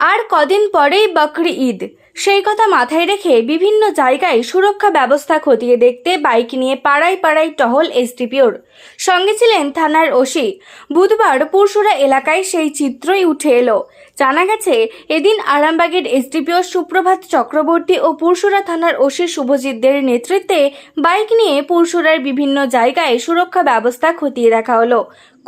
আর কদিন পরেই বকরি ঈদ। সেই কথা মাথায় রেখে বিভিন্ন জায়গায় সুরক্ষা ব্যবস্থা খতিয়ে দেখতে বাইক নিয়ে পাড়ায় পাড়ায় টহল এসডিপিওর। সঙ্গে ছিলেন থানার ওসি। বুধবার পুরসুরা এলাকায় সেই চিত্রই উঠে এলো। জানা গেছে, এদিন আরামবাগের এসডিপিও সুপ্রভাত চক্রবর্তী ও পুরসুরা থানার ওসি শুভজিৎদের নেতৃত্বে বাইক নিয়ে পুরসুরার বিভিন্ন জায়গায় সুরক্ষা ব্যবস্থা খতিয়ে দেখা হলো।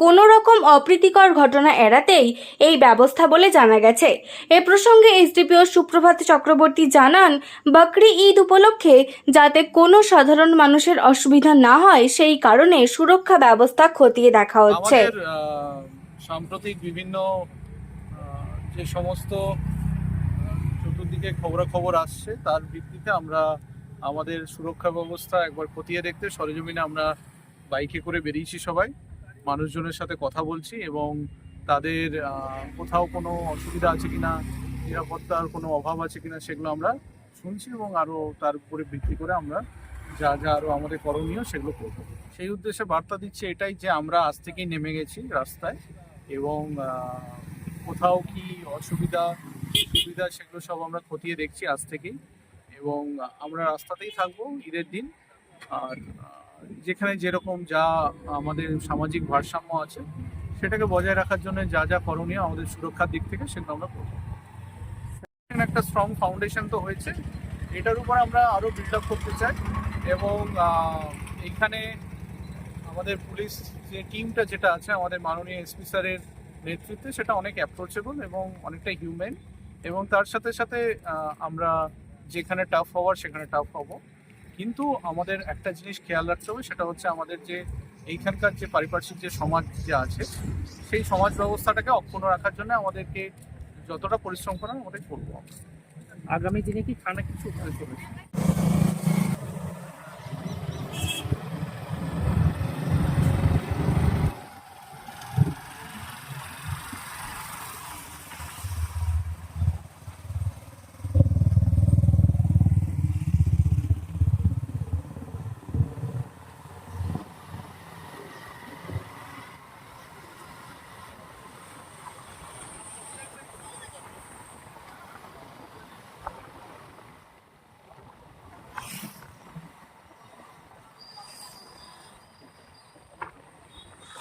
কোনো রকম অপ্রীতিকর ঘটনা এড়াতেই এই ব্যবস্থা বলে জানা গেছে। এ প্রসঙ্গে এসডিপিও সুপ্রভাত চক্রবর্তী জানান, বকরি ঈদ উপলক্ষে যাতে কোনো সাধারণ মানুষের অসুবিধা না হয়, সেই কারণে সুরক্ষা ব্যবস্থা খতিয়ে দেখা হচ্ছে। সাম্প্রতিক বিভিন্ন যে সমস্ত চতুর্দিকে খবরাখবর আসছে, তার ভিত্তিতে আমরা আমাদের সুরক্ষা ব্যবস্থা একবার খতিয়ে দেখতে, সরেজমিনে আমরা বাইকে করে বেরিয়েছি সবাই। মানুষজনের সাথে কথা বলছি এবং তাদের কোথাও কোনো অসুবিধা আছে কিনা, নিরাপত্তার কোনো অভাব আছে কিনা সেগুলো আমরা শুনছি এবং আরও তার উপরে ভিত্তি করে আমরা যা যা আরও আমাদের করণীয় সেগুলো করব। সেই উদ্দেশ্যে বার্তা দিচ্ছে এটাই যে আমরা আজ থেকেই নেমে গেছি রাস্তায় এবং কোথাও কি অসুবিধা, সুবিধা সেগুলো সব আমরা খতিয়ে দেখছি আজ থেকেই এবং আমরা রাস্তাতেই থাকব ঈদের দিন। আর যেখানে যেরকম যা আমাদের সামাজিক ভারসাম্য আছে, সেটাকে বজায় রাখার জন্য যা যা করণীয় আমাদের সুরক্ষার দিক থেকে সেগুলো আমরা করব। একটা স্ট্রং ফাউন্ডেশন তো হয়েছে। এটার উপর আমরা আরও বিল্ড আপ করতে চাই এবং এখানে আমাদের পুলিশ যে টিমটা যেটা আছে, আমাদের মাননীয় এসপি স্যারের নেতৃত্বে সেটা অনেক অ্যাপ্রোচেবল এবং অনেকটা হিউম্যান এবং তার সাথে সাথে আমরা যেখানে টাফ হওয়ার সেখানে টাফ হব। কিন্তু আমাদের একটা জিনিস খেয়াল রাখতে হবে, সেটা হচ্ছে আমাদের যে এইখানকার যে পারিপার্শ্বিক যে সমাজ যে আছে, সেই সমাজ ব্যবস্থাটাকে অক্ষুণ্ণ রাখার জন্য আমাদেরকে যতটা পরিশ্রম করার আমাদের করব আগামী দিনে কি খানা কিছু চলেছে